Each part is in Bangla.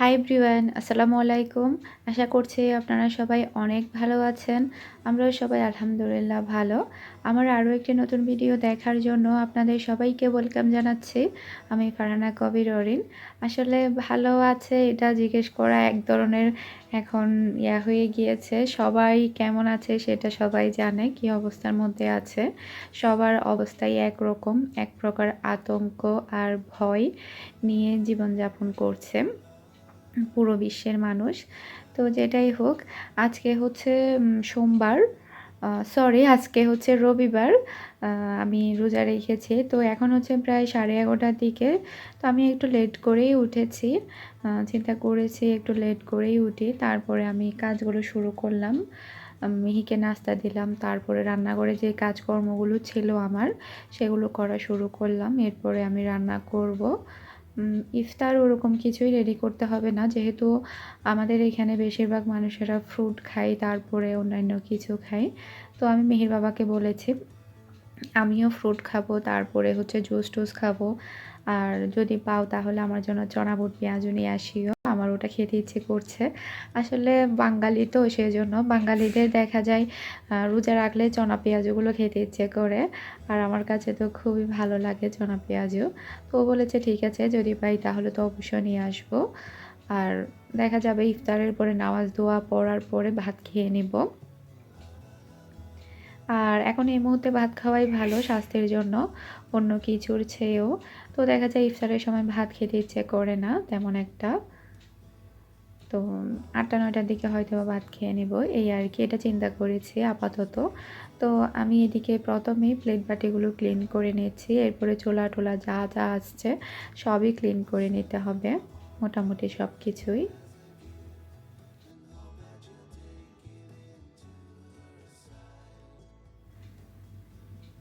হাই ব্রিওয়ান আসসালামু আলাইকুম। আশা করছি আপনারা সবাই অনেক ভালো আছেন। আমরাও সবাই আলহামদুলিল্লাহ ভালো। আমার আরও একটি নতুন ভিডিও দেখার জন্য আপনাদের সবাইকে ওয়েলকাম জানাচ্ছি। আমি ফারহানা কবির অরিন। আসলে ভালো আছে এটা জিজ্ঞেস করা এক ধরনের এখন ইয়া হয়ে গিয়েছে। সবাই কেমন আছে সেটা সবাই জানে কি অবস্থার মধ্যে আছে। সবার অবস্থাই একরকম, এক প্রকার আতঙ্ক আর ভয় নিয়ে জীবনযাপন করছে। পুরো বিশ্বের মানুষ। তো যেটাই হোক, আজকে হচ্ছে সোমবার সরি আজকে হচ্ছে রবিবার আমি রোজা রেখেছি। তো এখন হচ্ছে প্রায় সাড়ে এগারোটার দিকে। তো আমি একটু লেট করেই উঠেছি। চিন্তা করেছি একটু লেট করেই উঠি। তারপরে আমি কাজগুলো শুরু করলাম। মিহিকে নাস্তা দিলাম। তারপরে রান্নাঘরে যে কাজকর্মগুলো ছিল আমার, সেগুলো করা শুরু করলাম। এরপরে আমি রান্না করব। ইফতার ওরকম কিছুই রেডি করতে হবে না। যেহেতু আমাদের এখানে বেশিরভাগ মানুষেরা ফ্রুট খায়, তারপরে অন্যান্য কিছু খায়। তো আমি মেহের বাবাকে বলেছি, আমিও ফ্রুট খাব, তারপরে হচ্ছে জুস টুস খাব। আর যদি পাও তাহলে আমার জন্য চনা বুট পেঁয়াজু নিয়ে আসিও। আমার ওটা খেতে ইচ্ছে করছে। আসলে বাঙালি তো সেই জন্য বাঙালিদের দেখা যায় রোজা রাখলে চনা পেঁয়াজগুলো খেতে ইচ্ছে করে। আর আমার কাছে তো খুবই ভালো লাগে চনা পেঁয়াজু তো বলেছে, ঠিক আছে, যদি পাই তাহলে তো অবশ্যই নিয়ে আসব। আর দেখা যাবে ইফতারের পরে নামাজ দোয়া পড়ার পরে ভাত খেয়ে নিব। আর এখন এই মুহূর্তে ভাত খাওয়াই ভালো স্বাস্থ্যের জন্য। অন্য কিছুর চেয়েও। তো দেখা যায় ইফতারের সময় ভাত খেতে ইচ্ছে করে না, তেমন একটা। তো আটটা, নয়টার দিকে হয়তো ভাত খেয়ে নেব, এই আর কি, এটা চিন্তা করেছি আপাতত। তো আমি এদিকে প্রথমেই প্লেট বাটিগুলো ক্লিন করে নিচ্ছি এরপরে চোলা টোলা যা যা আসছে সবই ক্লিন করে নিতে হবে, মোটামুটি সব কিছুই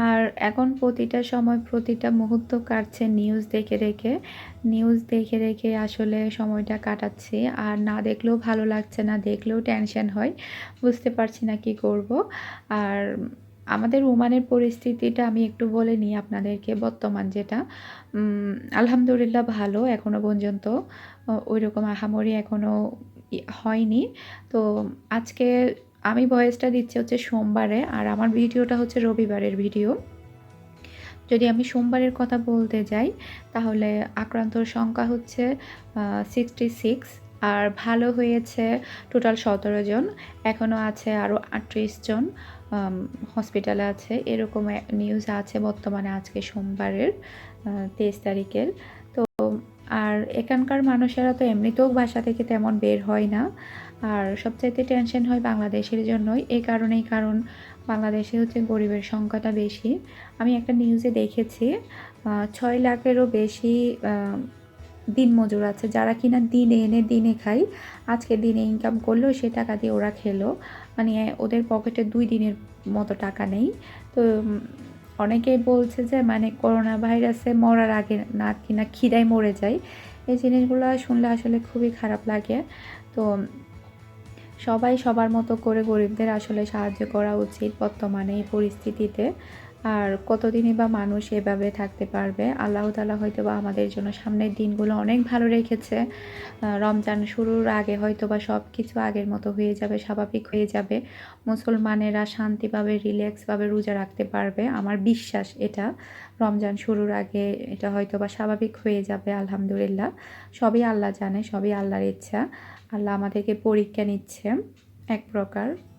আর এখন প্রতিটা সময় প্রতিটা মুহূর্ত কাটছে নিউজ দেখে রেখে। নিউজ দেখে রেখে আসলে সময়টা কাটাচ্ছি। আর না দেখলেও ভালো লাগছে না, দেখলেও টেনশন হয়। বুঝতে পারছি না কি করব। আর আমাদের ওমানের পরিস্থিতিটা আমি একটু বলে নিই আপনাদেরকে, বর্তমান যেটা। আলহামদুলিল্লাহ ভালো এখনও পর্যন্ত। ওই রকম আহামরি এখনও হয়নি। তো আজকে আমি ভয়েসটা দিচ্ছি হচ্ছে সোমবারে আর আমার ভিডিওটা হচ্ছে রবিবারের ভিডিও। যদি আমি সোমবারের কথা বলতে যাই, তাহলে আক্রান্তর সংখ্যা হচ্ছে সিক্সটি সিক্স আর ভালো হয়েছে টোটাল সতেরো জন। এখনও আছে আরও আটত্রিশ জন হসপিটালে আছে। এরকম নিউজ আছে বর্তমানে আজকে সোমবারের তেইশ তারিখের। আর এখানকার মানুষেরা তো এমনিতেও বাসা থেকে তেমন বের হয় না। আর সবচাইতে টেনশন হয় বাংলাদেশের জন্যই। এই কারণেই কারণ বাংলাদেশে হচ্ছে গরিবের সংখ্যাটা বেশি। আমি একটা নিউজে দেখেছি ছয় লাখেরও বেশি দিন মজুর আছে। যারা কিনা দিনে এনে দিনে খায়, আজকে দিনে ইনকাম করল, সে টাকা দিয়ে ওরা খেলো। মানে ওদের পকেটে দুই দিনের মতো টাকা নেই। তো অনেকেই বলছে যে মানে করোনা ভাইরাসে মরার আগে না কিনা খিদায় মরে যায়। এই জিনিসগুলো শুনলে আসলে খুবই খারাপ লাগে। তো সবাই সবার মতো করে গরিবদের আসলে সাহায্য করা উচিত বর্তমানে এই পরিস্থিতিতে। আর কতদিনই বা মানুষ এভাবে থাকতে পারবে, আল্লাহ তালা হয়তো বা আমাদের জন্য সামনের দিনগুলো অনেক ভালো রেখেছে। রমজান শুরুর আগে হয়তো বা সব কিছু আগের মতো হয়ে যাবে, স্বাভাবিক হয়ে যাবে। মুসলমানেরা শান্তিভাবে, রিল্যাক্সভাবে রোজা রাখতে পারবে, আমার বিশ্বাস এটা। রমজান শুরুর আগে এটা হয়তো বা স্বাভাবিক হয়ে যাবে, আলহামদুলিল্লাহ। সবই আল্লাহ জানে, সবই আল্লাহর ইচ্ছা। আল্লাহ আমাদেরকে পরীক্ষা নিচ্ছে, এক প্রকার।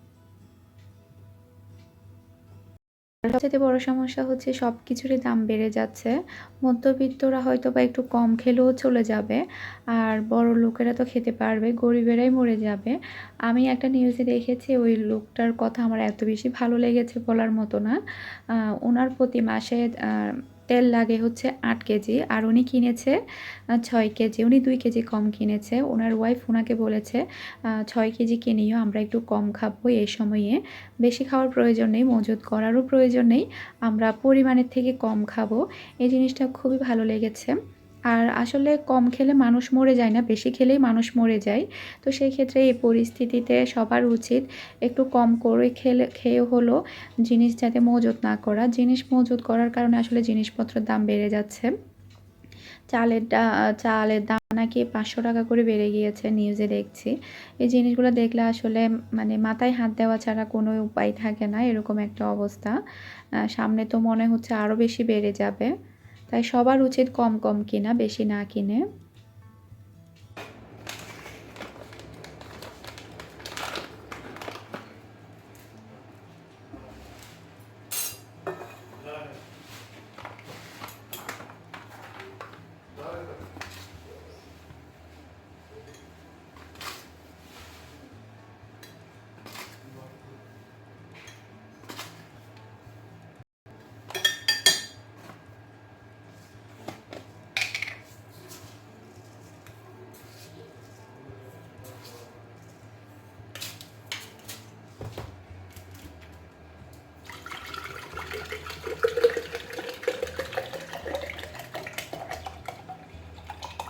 সবচেয়ে বড় সমস্যা হচ্ছে সব কিছুরই দাম বেড়ে যাচ্ছে। মধ্যবিত্তরা হয়তো বা একটু কম খেলেও চলে যাবে আর বড় লোকেরা তো খেতে পারবে, গরিবেরাই মরে যাবে। আমি একটা নিউজে দেখেছি, ওই লোকটার কথা আমার এত বেশি ভালো লেগেছে বলার মতো না। ওনার প্রতি মাসে তেল লাগে হচ্ছে আট কেজি আর উনি কিনেছে ছয় কেজি। উনি দুই কেজি কম কিনেছে। ওনার ওয়াইফ ওনাকে বলেছে ছয় কেজি কিনিও, আমরা একটু কম খাব এই সময়ে। বেশি খাওয়ার প্রয়োজন নেই মজুদ করারও প্রয়োজন নেই। আমরা পরিমাণের থেকে কম খাব। এই জিনিসটা খুবই ভালো লেগেছে। আর আসলে কম খেলে মানুষ মরে যায় না, বেশি খেলেই মানুষ মরে যায়। তো সেই ক্ষেত্রে এই পরিস্থিতিতে সবার উচিত একটু কম করে খেলে, খেয়ে হলো জিনিস যাতে মজুত না করা। জিনিস মজুত করার কারণে আসলে জিনিসপত্রের দাম বেড়ে যাচ্ছে। চালের চালের দাম নাকি পাঁচশো টাকা করে বেড়ে গিয়েছে নিউজে দেখছি। এই জিনিসগুলো দেখলে আসলে মানে মাথায় হাত দেওয়া ছাড়া কোনো উপায় থাকে না, এরকম একটা অবস্থা। সামনে তো মনে হচ্ছে আরও বেশি বেড়ে যাবে। তাই সবার উচিত কম কম কিনা বেশি না কিনে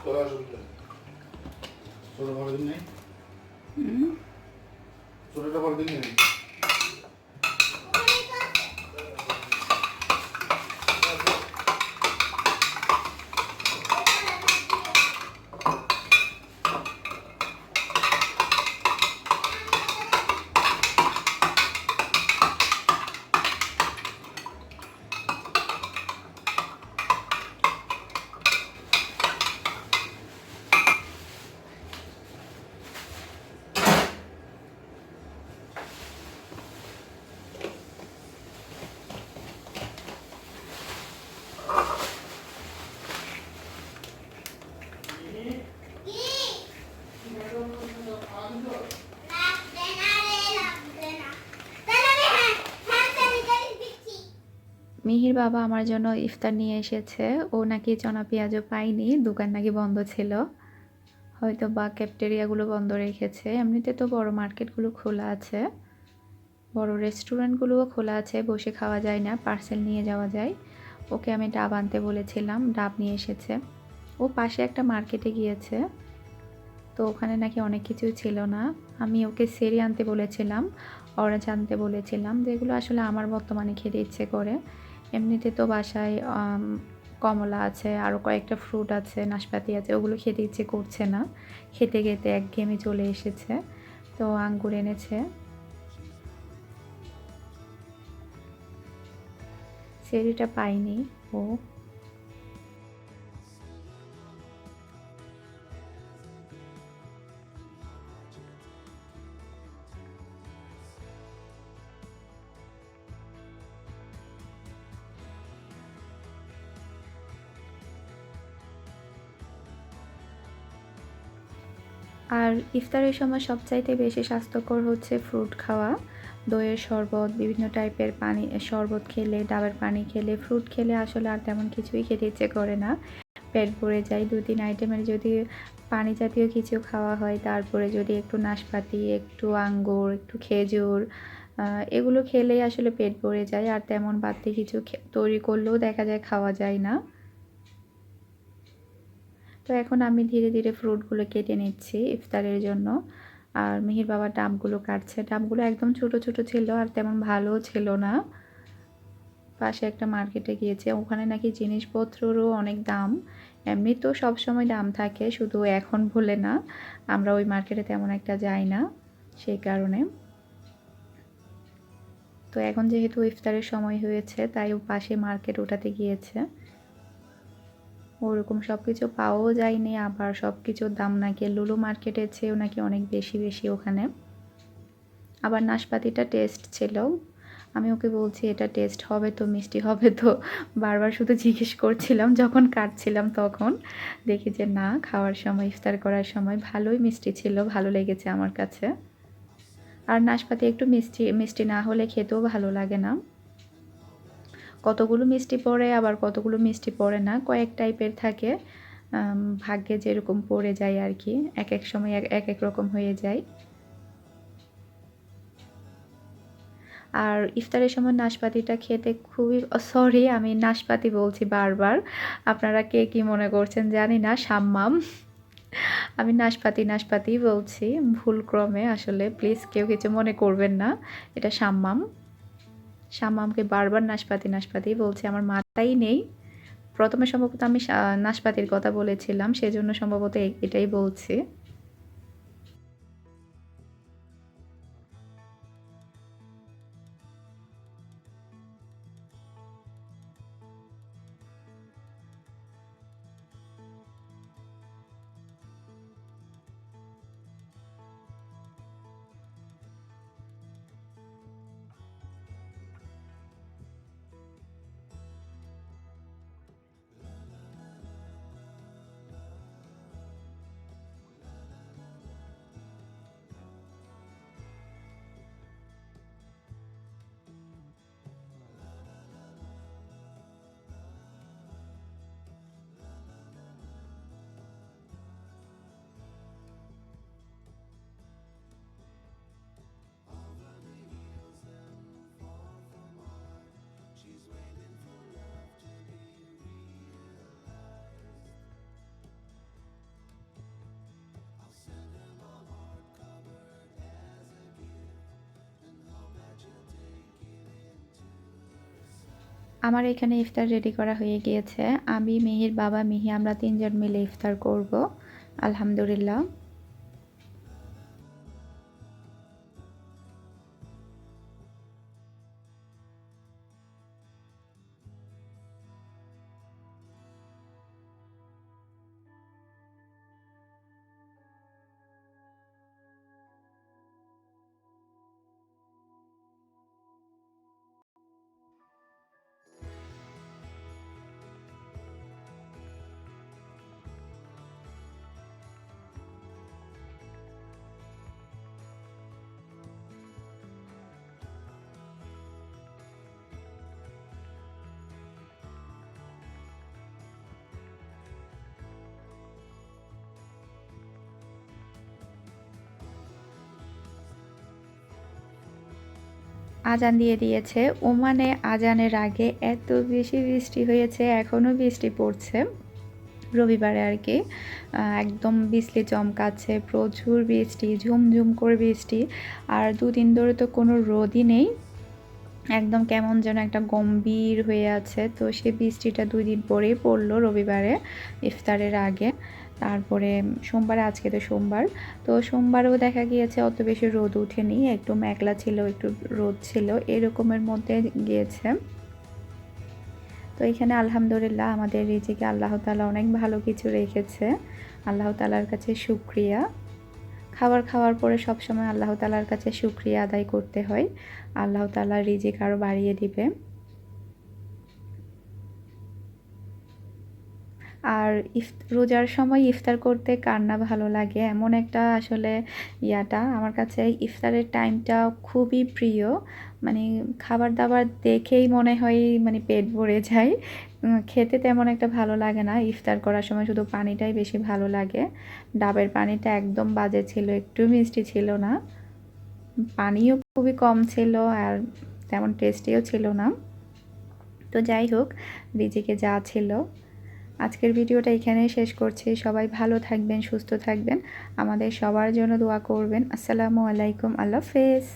তোরা অসুবিধা ছোট বড় দিন নেই মিহির বাবা আমার জন্য ইফতার নিয়ে এসেছে। ও নাকি চনা পেঁয়াজও পায়নি, দোকান নাকি বন্ধ ছিল। হয়তো বা ক্যাফটেরিয়াগুলো বন্ধ রেখেছে। এমনিতে তো বড় মার্কেটগুলো খোলা আছে। বড় রেস্টুরেন্টগুলোও খোলা আছে, বসে খাওয়া যায় না, পার্সেল নিয়ে যাওয়া যায়। ওকে আমি ডাব আনতে বলেছিলাম, ডাব নিয়ে এসেছে। ও পাশে একটা মার্কেটে গিয়েছে। তো ওখানে নাকি অনেক কিছুই ছিল না। আমি ওকে সেরি আনতে বলেছিলাম, অরেঞ্জ আনতে বলেছিলাম যেগুলো আসলে আমার বর্তমানে খেতে ইচ্ছে করে। এমনিতে তো বাসায় কমলা আছে আরও কয়েকটা ফ্রুট আছে, নাশপাতি আছে, ওগুলো খেতে ইচ্ছে করছে না। খেতে খেতে একঘেয়েমি চলে এসেছে। তো আঙ্গুর এনেছে। চেরিটা পাইনি ও। আর ইফতারের সময় সবচাইতে বেশি স্বাস্থ্যকর হচ্ছে ফ্রুট খাওয়া। দইয়ের শরবত, বিভিন্ন টাইপের পানি শরবত খেলে, ডাবের পানি খেলে, ফ্রুট খেলে আসলে আর তেমন কিছুই খেতে ইচ্ছে করে না। পেট ভরে যায় দু, তিন আইটেমের যদি পানি জাতীয় কিছু খাওয়া হয়, তারপরে যদি একটু নাশপাতি, একটু আঙ্গুর, একটু খেজুর এগুলো খেলেই আসলে পেট ভরে যায়। আর তেমন বাড়তি কিছু তৈরি করলেও দেখা যায় খাওয়া যায় না। তো এখন আমি ধীরে ধীরে ফ্রুটগুলো কেটে নিচ্ছি ইফতারের জন্য। আর মিহির বাবা ডাবগুলো কাটছে। ডাবগুলো একদম ছোট ছোট ছিল আর তেমন ভালো ছিল না। পাশে একটা মার্কেটে গিয়েছে। ওখানে নাকি জিনিসপত্রেরও অনেক দাম। এমনি তো সব সময় দাম থাকে, শুধু এখন ভুলে না, আমরা ওই মার্কেটে তেমন একটা যাই না সেই কারণে। তো এখন যেহেতু ইফতারের সময় হয়েছে, তাই ও পাশে মার্কেট ওঠাতে গিয়েছে। ওরকম সব কিছু পাওয়াও যায়নি, আবার সব কিছুর দাম নাকি লুলু মার্কেটের চেয়েও নাকি অনেক বেশি বেশি ওখানে। আবার নাশপাতিটা টেস্ট ছিল। আমি ওকে বলছি, এটা টেস্ট হবে তো, মিষ্টি হবে তো। বারবার শুধু জিজ্ঞেস করছিলাম, যখন কাটছিলাম তখন। দেখি যে না, খাওয়ার সময়, ইফতার করার সময় ভালোই মিষ্টি ছিল, ভালো লেগেছে আমার কাছে। আর নাশপাতি একটু মিষ্টি মিষ্টি না হলে খেতেও ভালো লাগে না। কতগুলো মিষ্টি পড়ে, আবার কতগুলো মিষ্টি পড়ে না, কয়েক টাইপের থাকে। ভাগ্যে যেরকম পড়ে যায় আর কি এক এক সময় এক এক রকম হয়ে যায়। আর ইফতারের সময় নাশপাতিটা খেতে খুবই সরি আমি নাশপাতি বলছি বারবার। আপনারা কে কি মনে করছেন জানি না, সাম্মাম। আমি নাশপাতি নাশপাতি বলছি ভুল ক্রমে আসলে প্লিজ কেউ কিছু মনে করবেন না, এটা সাম্মাম। শামামকে বারবার নাশপাতি নাশপাতি বলছে। আমার মাথাই নেই। প্রথমে সম্ভবত আমি নাশপাতির কথা বলেছিলাম, সেজন্য সম্ভবত এটাই বলছি। আমার এখানে ইফতার রেডি করা হয়ে গিয়েছে। আমি, মেহির বাবা, মিহি, আমরা তিনজন মিলে ইফতার করব। আলহামদুলিল্লাহ। আজান দিয়ে দিয়েছে। ওমানে আজানের আগে এত বেশি বৃষ্টি হয়েছে এখনও বৃষ্টি পড়ছে। রবিবারে আর কি একদম বিজলি চমকাচ্ছে, প্রচুর বৃষ্টি, ঝুমঝুম করে বৃষ্টি। আর দুদিন ধরে তো কোনো রোদই নেই। একদম কেমন যেন একটা গম্ভীর হয়ে আছে। তো সে বৃষ্টিটা দুই দিন পরেই পড়ল রবিবারে, ইফতারের আগে। তারপরে সোমবারে, আজকে তো সোমবার। তো সোমবারেও দেখা গিয়েছে অত বেশি রোদ উঠেনি একটু মেঘলা ছিল, একটু রোদ ছিল, এরকমের মধ্যে গিয়েছে। তো এখানে আলহামদুলিল্লাহ আমাদের রিজিকে আল্লাহ তালা অনেক ভালো কিছু রেখেছে। আল্লাহ তালার কাছে শুক্রিয়া। খাবার খাওয়ার পরে সবসময় আল্লাহ তালার কাছে শুক্রিয়া আদায় করতে হয়। আল্লাহ তালা রিজিক আরও বাড়িয়ে দিবে। আর ইফ, রোজার সময় ইফতার করতে কার না ভালো লাগে? এমন একটা আসলে ইয়াটা। আমার কাছে ইফতারের টাইমটা খুবই প্রিয়। মানে খাবার দাবার দেখেই মনে হয় মানে পেট ভরে যায়। খেতে তেমন একটা ভালো লাগে না। ইফতার করার সময় শুধু পানিটাই বেশি ভালো লাগে। ডাবের পানিটা একদম বাজে ছিল, একটু মিষ্টি ছিল না। পানিও খুবই কম ছিল আর তেমন টেস্টিও ছিল না। তো যাই হোক, রিজিকে যা ছিল। আজকের ভিডিওটা এখানেই শেষ করছি। সবাই ভালো থাকবেন, সুস্থ থাকবেন। আমাদের সবার জন্য দোয়া করবেন। আসসালামু আলাইকুম, আল্লাহ হাফেজ।